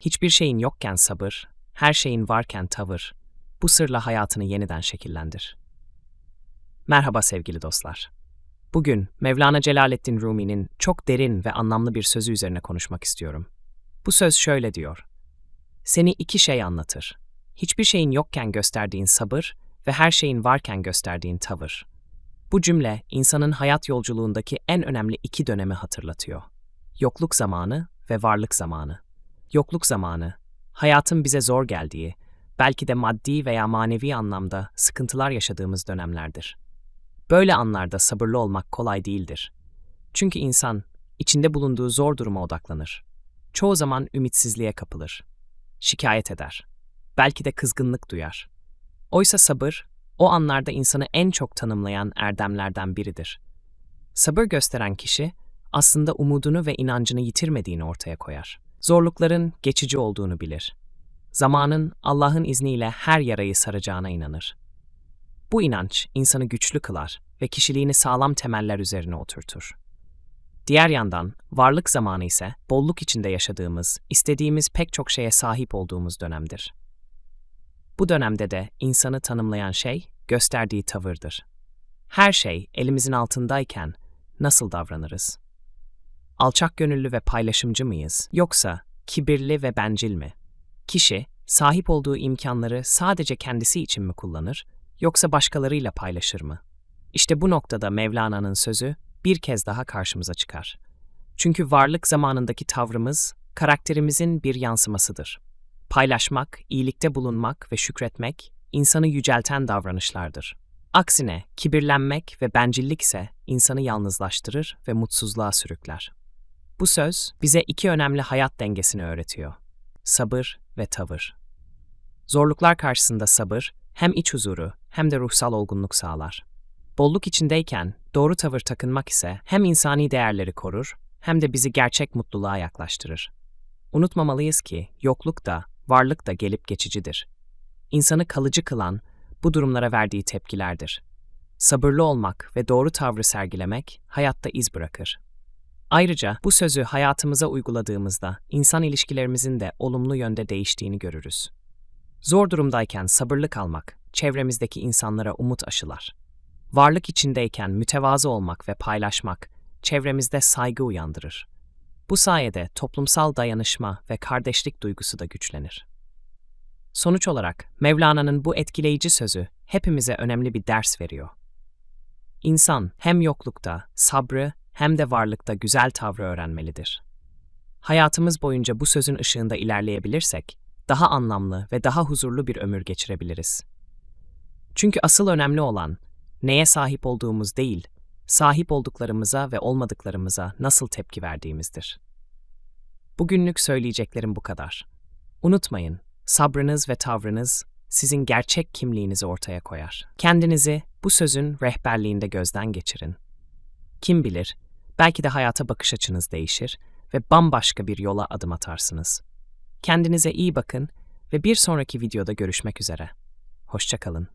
Hiçbir şeyin yokken sabır, her şeyin varken tavır. Bu sırla hayatını yeniden şekillendir. Merhaba sevgili dostlar. Bugün Mevlana Celaleddin Rumi'nin çok derin ve anlamlı bir sözü üzerine konuşmak istiyorum. Bu söz şöyle diyor. Seni iki şey anlatır. Hiçbir şeyin yokken gösterdiğin sabır ve her şeyin varken gösterdiğin tavır. Bu cümle insanın hayat yolculuğundaki en önemli iki dönemi hatırlatıyor. Yokluk zamanı ve varlık zamanı. Yokluk zamanı, hayatın bize zor geldiği, belki de maddi veya manevi anlamda sıkıntılar yaşadığımız dönemlerdir. Böyle anlarda sabırlı olmak kolay değildir. Çünkü insan içinde bulunduğu zor duruma odaklanır. Çoğu zaman ümitsizliğe kapılır. Şikayet eder. Belki de kızgınlık duyar. Oysa sabır, o anlarda insanı en çok tanımlayan erdemlerden biridir. Sabır gösteren kişi aslında umudunu ve inancını yitirmediğini ortaya koyar. Zorlukların geçici olduğunu bilir. Zamanın Allah'ın izniyle her yarayı saracağına inanır. Bu inanç insanı güçlü kılar ve kişiliğini sağlam temeller üzerine oturtur. Diğer yandan varlık zamanı ise bolluk içinde yaşadığımız, istediğimiz pek çok şeye sahip olduğumuz dönemdir. Bu dönemde de insanı tanımlayan şey gösterdiği tavırdır. Her şey elimizin altındayken nasıl davranırız? Alçak gönüllü ve paylaşımcı mıyız yoksa kibirli ve bencil mi? Kişi sahip olduğu imkanları sadece kendisi için mi kullanır yoksa başkalarıyla paylaşır mı? İşte bu noktada Mevlana'nın sözü bir kez daha karşımıza çıkar. Çünkü varlık zamanındaki tavrımız karakterimizin bir yansımasıdır. Paylaşmak, iyilikte bulunmak ve şükretmek insanı yücelten davranışlardır. Aksine kibirlenmek ve bencillik ise insanı yalnızlaştırır ve mutsuzluğa sürükler. Bu söz bize iki önemli hayat dengesini öğretiyor. Sabır ve tavır. Zorluklar karşısında sabır hem iç huzuru hem de ruhsal olgunluk sağlar. Bolluk içindeyken doğru tavır takınmak ise hem insani değerleri korur hem de bizi gerçek mutluluğa yaklaştırır. Unutmamalıyız ki yokluk da, varlık da gelip geçicidir. İnsanı kalıcı kılan bu durumlara verdiği tepkilerdir. Sabırlı olmak ve doğru tavrı sergilemek hayatta iz bırakır. Ayrıca bu sözü hayatımıza uyguladığımızda insan ilişkilerimizin de olumlu yönde değiştiğini görürüz. Zor durumdayken sabırlı kalmak, çevremizdeki insanlara umut aşılar. Varlık içindeyken mütevazı olmak ve paylaşmak, çevremizde saygı uyandırır. Bu sayede toplumsal dayanışma ve kardeşlik duygusu da güçlenir. Sonuç olarak Mevlana'nın bu etkileyici sözü hepimize önemli bir ders veriyor. İnsan hem yoklukta sabrı hem de varlıkta güzel tavrı öğrenmelidir. Hayatımız boyunca bu sözün ışığında ilerleyebilirsek, daha anlamlı ve daha huzurlu bir ömür geçirebiliriz. Çünkü asıl önemli olan, neye sahip olduğumuz değil, sahip olduklarımıza ve olmadıklarımıza nasıl tepki verdiğimizdir. Bugünlük söyleyeceklerim bu kadar. Unutmayın, sabrınız ve tavrınız sizin gerçek kimliğinizi ortaya koyar. Kendinizi bu sözün rehberliğinde gözden geçirin. Kim bilir, belki de hayata bakış açınız değişir ve bambaşka bir yola adım atarsınız. Kendinize iyi bakın ve bir sonraki videoda görüşmek üzere. Hoşçakalın.